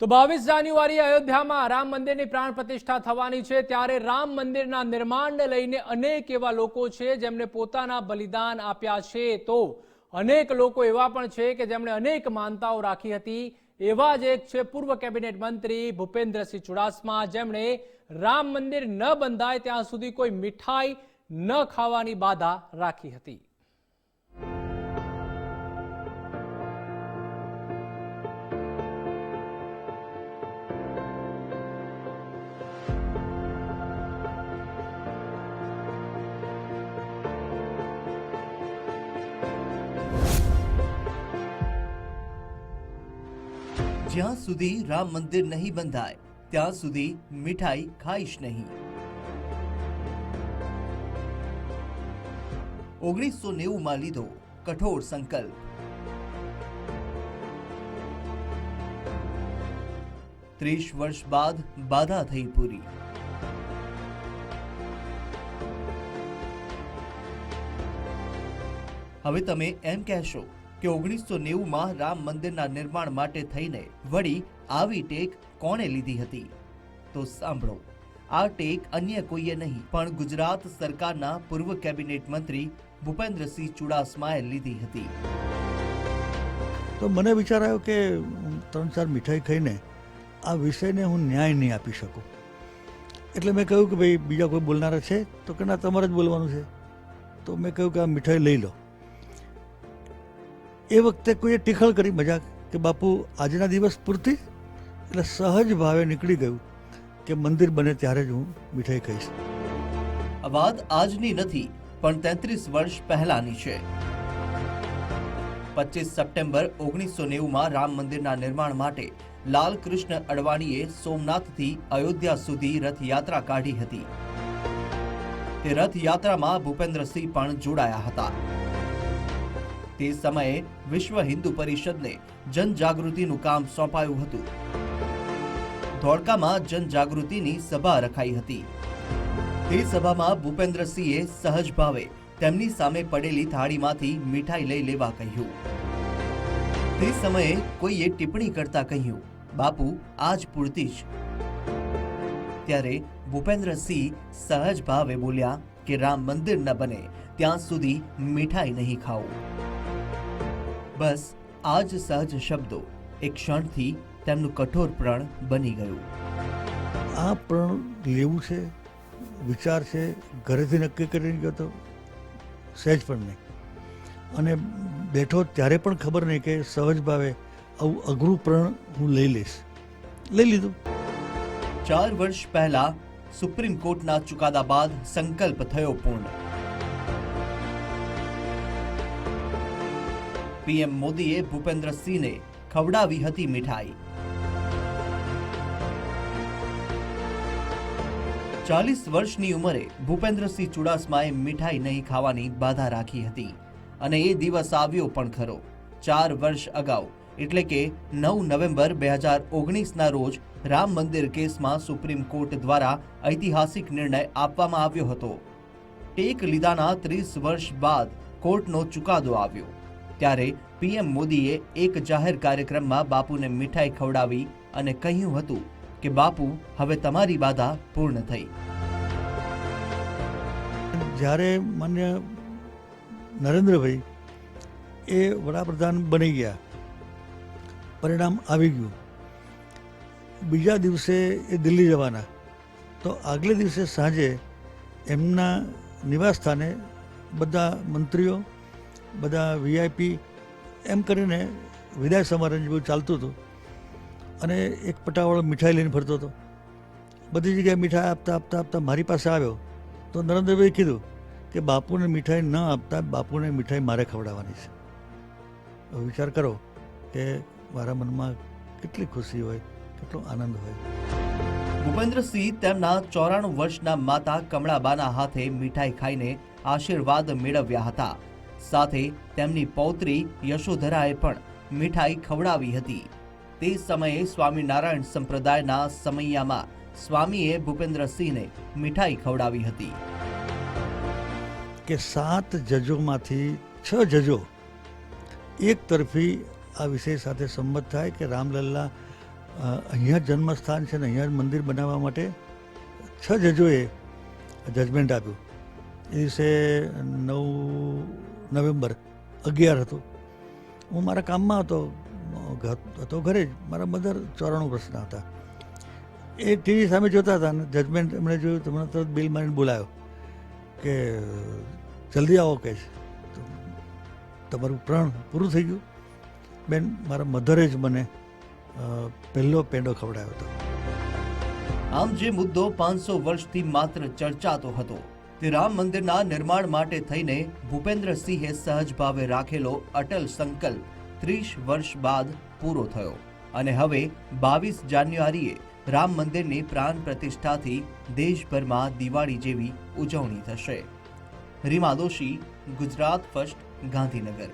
તો બાવીસ જાન્યુઆરી અયોધ્યામાં રામ મંદિરની પ્રાણ પ્રતિષ્ઠા થવાની છે, ત્યારે રામ મંદિરના નિર્માણને લઈને અનેક એવા લોકો છે જેમણે પોતાના બલિદાન આપ્યા છે. તો અનેક લોકો એવા પણ છે કે જેમણે અનેક માનતાઓ રાખી હતી. એવા જ એક છે પૂર્વ કેબિનેટ મંત્રી ભૂપેન્દ્રસિંહ ચુડાસમા, જેમણે રામ મંદિર ન બંધાય ત્યાં સુધી કોઈ મીઠાઈ ન ખાવાની બાધા રાખી હતી. જ્યાં સુધી રામ મંદિર નહીં બંધાય, ત્યાં સુધી મીઠાઈ ખાઈશ નહીં. ઓગણીસો નેવું માં લીધો કઠોર સંકલ્પ. ત્રીસ વર્ષ બાદ બાધા થઈ પૂરી. હવે તમે એમ કહેશો કે ઓગણીસો નેવુંમાં રામ મંદિરના નિર્માણ માટે થઈને વળી આવી ટેક કોણે લીધી હતી? તો સાંભળો. આ ટેક અન્ય કોઈએ નહીં, પણ ગુજરાત સરકારના પૂર્વ કેબિનેટ મંત્રી ભૂપેન્દ્રસિંહ ચુડાસમાએ લીધી હતી. તો મને વિચાર આવ્યો કે ત્રણ ચાર મીઠાઈ ખાઈને આ વિષયને હું ન્યાય નહીં આપી શકું. એટલે મેં કહ્યું કે ભાઈ, બીજા કોઈ બોલનારા છે? તો કે ના, તમારે જ બોલવાનું છે. તો મેં કહ્યું કે આ મીઠાઈ લઈ લો. એ વખતે કોઈએ ટીખળ કરી મજાક કે બાપુ, આજના દિવસ પૂરતી? એટલે સહજ ભાવે નીકળી ગયું કે મંદિર બને ત્યારે જ હું મીઠાઈ ખાઈશ. વાત આજની નથી, પણ તેત્રીસ વર્ષ પહેલાની છે. પચીસ સપ્ટેમ્બર ઓગણીસો નેવુંમાં રામ મંદિરના નિર્માણ માટે લાલકૃષ્ણ અડવાણીએ સોમનાથથી અયોધ્યા સુધી રથયાત્રા કાઢી હતી. તે રથયાત્રામાં ભૂપેન્દ્રસિંહ પણ જોડાયા હતા. તે સમયે વિશ્વ હિન્દુ પરિષદને જનજાગૃતિનું કામ સોંપાયું હતું. ધોળકામાં જનજાગૃતિની સભા રખાઈ હતી. તે સભામાં ભૂપેન્દ્રસિંહે સહજ ભાવે તેમની સામે પડેલી થાળીમાંથી મીઠાઈ લઈ લેવા કહ્યું. તે સમયે કોઈએ ટિપ્પણી કરતા કહ્યું, બાપુ, આજ પૂરતી જ. ત્યારે ભૂપેન્દ્રસિંહ સહજ ભાવે બોલ્યા કે રામ મંદિર ન બને, ત્યાં સુધી મીઠાઈ નહીં ખાવું. બસ આ જ સહજ શબ્દો. એક ક્ષણથી તેમનું કઠોર પ્રણ બની ગયું. આ પ્રણ લેવું છે વિચાર છે ઘરેથી નક્કી કરીને ગયો તો? સહેજ પણ નહીં. અને બેઠો ત્યારે પણ ખબર નહીં કે સહજ ભાવે આવું અઘરું પ્રણ હું લઈ લઈશ. લઈ લીધું. ચાર વર્ષ પહેલા સુપ્રીમ કોર્ટના ચુકાદા બાદ સંકલ્પ થયો પૂર્ણ. પીએમ મોદીએ ભૂપેન્દ્રસિંહને ખવડાવી હતી મીઠાઈ. ચાલીસ વર્ષની ઉંમરે ભૂપેન્દ્રસિંહ ચુડાસમાએ મીઠાઈ નહીં ખાવાની બાધા રાખી હતી અને એ દિવસ આવ્યો પણ ખરો. ચાર વર્ષ અગાઉ, એટલે કે નવ નવેમ્બર બે હજાર ઓગણીસના રોજ રામ મંદિર કેસમાં સુપ્રીમ કોર્ટ દ્વારા ઐતિહાસિક નિર્ણય આપવામાં આવ્યો હતો. ટેક લીધાના ત્રીસ વર્ષ બાદ કોર્ટનો ચુકાદો આવ્યો. ત્યારે પીએમ મોદીએ એક જાહેર કાર્યક્રમમાં બાપુને મીઠાઈ ખવડાવી અને કહ્યું હતું કે, બાપુ, હવે તમારી બાધા પૂર્ણ થઈ. જ્યારે મને નરેન્દ્રભાઈ એ વડાપ્રધાન બની ગયા, પરિણામ આવી ગયું. બીજા દિવસે એ દિલ્હી જવાના. તો આગલે દિવસે સાંજે એમના નિવાસસ્થાને બધા મંત્રીઓ બધા વીઆઈપી એમ કરીને વિદાય સમારંભ જેવું ચાલતું હતું. અને એક પટાવાળો મીઠાઈ લઈને ફરતો હતો. બધી જગ્યાએ મીઠાઈ આપતા આપતા આપતા મારી પાસે આવ્યો. તો નરેન્દ્રભાઈ કીધું કે બાપુને મીઠાઈ ન આપતા બાપુને મીઠાઈ મારે ખવડાવવાની છે. વિચાર કરો કે મારા મનમાં કેટલી ખુશી હોય, કેટલો આનંદ હોય. ભૂપેન્દ્રસિંહ તેમના ચોરાણું વર્ષના માતા કમળાબાના હાથે મીઠાઈ ખાઈને આશીર્વાદ મેળવ્યા હતા. સાથે તેમની પૌત્રી યશોધરાએ પણ મીઠાઈ ખવડાવી હતી. તે સમયે સ્વામિનારાયણ સંપ્રદાયના સમૈયામાં સ્વામીએ ભૂપેન્દ્રસિંહને મીઠાઈ ખવડાવી હતી. કે સાત જજોમાંથી છ જજો એક તરફી આ વિષય સાથે સંમત થાય કે રામલલ્લા અહીંયા જન્મસ્થાન છે ને અહીંયા મંદિર બનાવવા માટે છ જજોએ જજમેન્ટ આપ્યું. એ દિવસે નવ નવેમ્બર અગિયાર હતું. હું મારા કામમાં હતો હતો ઘરે જ. મારા મધર ચોરાણું પ્રશ્ન હતા. એ ટીવી સામે જોતા હતા અને જજમેન્ટ એમણે જોયું તમને તરત બિલ મારીને બોલાયો કે, જલ્દી આવો કે તમારું પ્રણ પૂરું થઈ ગયું. બેન, મારા મધરે જ મને પહેલો પેંડો ખવડાવ્યો હતો. આમ જે મુદ્દો પાંચસો વર્ષથી માત્ર ચર્ચાતો હતો તે રામ મંદિરના નિર્માણ માટે થઈને ભૂપેન્દ્રસિંહે સહજ ભાવે રાખેલો અટલ સંકલ્પ ત્રીસ વર્ષ બાદ પૂરો થયો. અને હવે બાવીસ જાન્યુઆરીએ રામ મંદિરની પ્રાણ પ્રતિષ્ઠાથી દેશભરમાં દિવાળી જેવી ઉજવણી થશે. રીમા દોશી, ગુજરાત ફર્સ્ટ, ગાંધીનગર.